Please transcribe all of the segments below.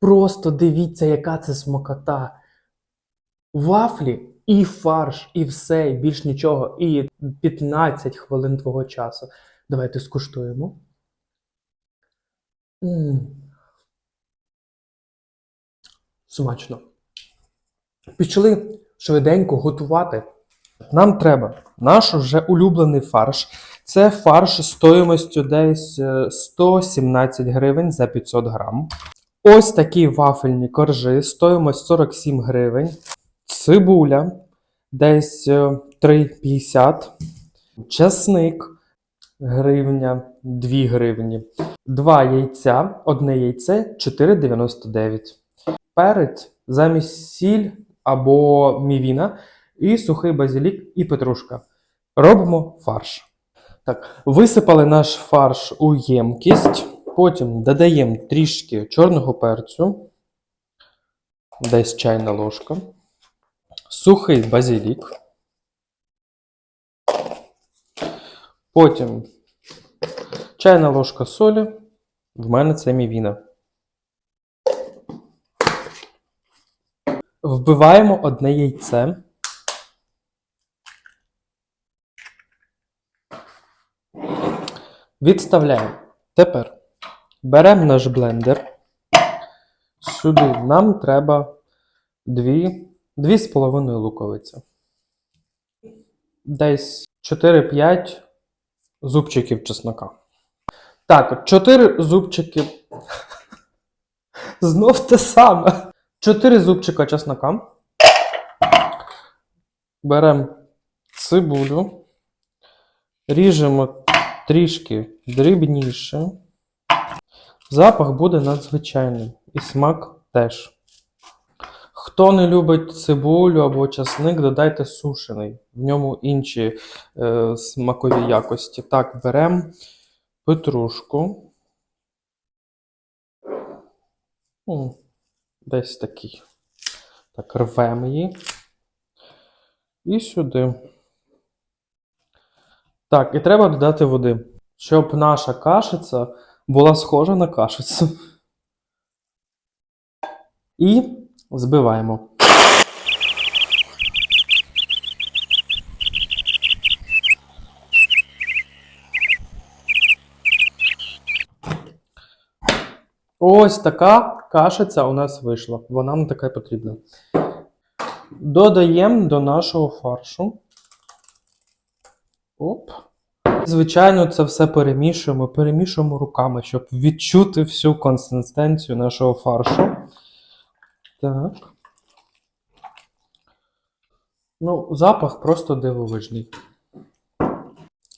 Просто дивіться, яка це смакота. Вафлі і фарш, і все, і більш нічого. І 15 хвилин твого часу. Давайте скуштуємо. М. Смачно. Пішли швиденько готувати. Нам треба наш вже улюблений фарш. Це фарш стоїмостю десь е, 117 гривень за 500 грам. Ось такі вафельні коржі, стоїмость 47 гривень. Цибуля десь е, 3,50. Часник гривня, 2 гривні. Два яйця, одне яйце 4,99. Перець замість сіль або мівіна і сухий базилік і петрушка. Робимо фарш. Так, висипали наш фарш у ємкість. Потім додаємо трішки чорного перцю, десь чайна ложка, сухий базилік. Потім чайна ложка солі. В мене це мівіна. Вбиваємо одне яйце. Відставляємо. Тепер беремо наш блендер. Сюди нам треба 2, 2,5 луковиці. Десь 4-5 зубчиків чеснока. Так, 4 зубчики. Знов те саме. 4 зубчика чеснока. Беремо цибулю. Ріжемо трішки дрібніше. Запах буде надзвичайний. І смак теж. Хто не любить цибулю або часник, додайте сушений. В ньому інші е, смакові якості. Так, беремо петрушку. Десь такий. Так, рвемо її. І сюди. Так, і треба додати води, щоб наша кашиця була схожа на кашицю. І збиваємо. Ось така кашиця у нас вийшла. Вона нам така потрібна. Додаємо до нашого фаршу. Оп. Звичайно, це все перемішуємо, перемішуємо руками, щоб відчути всю консистенцію нашого фаршу. Так. Ну, запах просто дивовижний.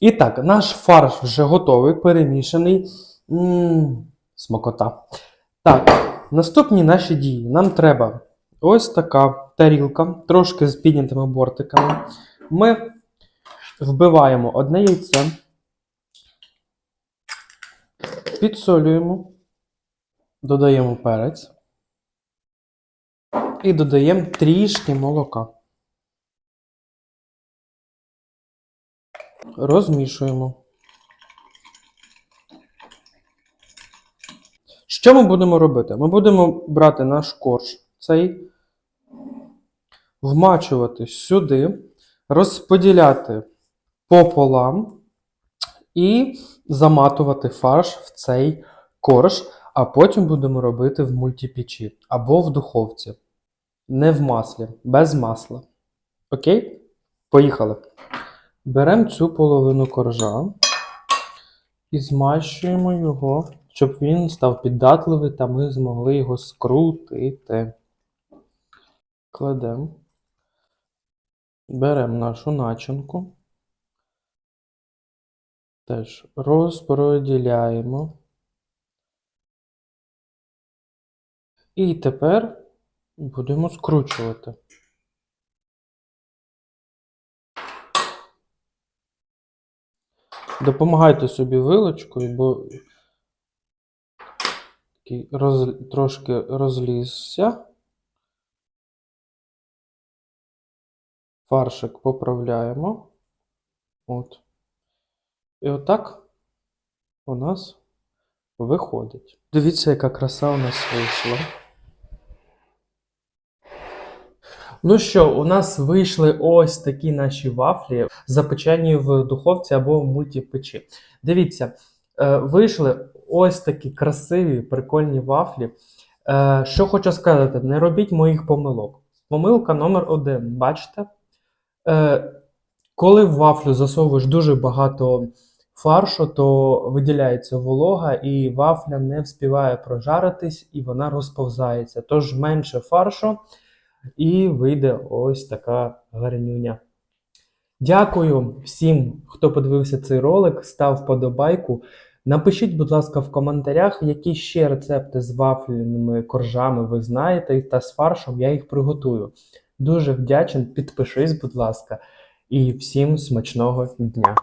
І так, наш фарш вже готовий, перемішаний. Ммм, смакота. Так, наступні наші дії. Нам треба ось така тарілка, трошки з піднятими бортиками. Ми вбиваємо одне яйце, підсолюємо, додаємо перець і додаємо трішки молока. Розмішуємо. Що ми будемо робити? Ми будемо брати наш корж, цей, вмачувати сюди, розподіляти пополам і заматувати фарш в цей корж, а потім будемо робити в мультипічі або в духовці. Не в маслі, без масла. Окей? Поїхали. Беремо цю половину коржа і змащуємо його, щоб він став піддатливий та ми змогли його скрутити. Кладемо. Беремо нашу начинку. Теж розподіляємо. І тепер будемо скручувати. Допомагайте собі вилочкою, бо такий роз... трошки розлізся. Фаршик поправляємо. От. І отак у нас виходить. Дивіться, яка краса у нас вийшла. Ну що, у нас вийшли ось такі наші вафлі, запечені в духовці або в мультипечі. Дивіться, е, вийшли ось такі красиві, прикольні вафлі. Е, що хочу сказати, не робіть моїх помилок. Помилка номер один. Бачите? Е, коли в вафлю засовуєш дуже багато фаршу, то виділяється волога, і вафля не вспіває прожаритись, і вона розповзається. Тож менше фаршу, і вийде ось така гарнюня. Дякую всім, хто подивився цей ролик, став вподобайку. Напишіть, будь ласка, в коментарях, які ще рецепти з вафляними коржами ви знаєте, та з фаршем я їх приготую. Дуже вдячен, підпишись, будь ласка, і всім смачного дня!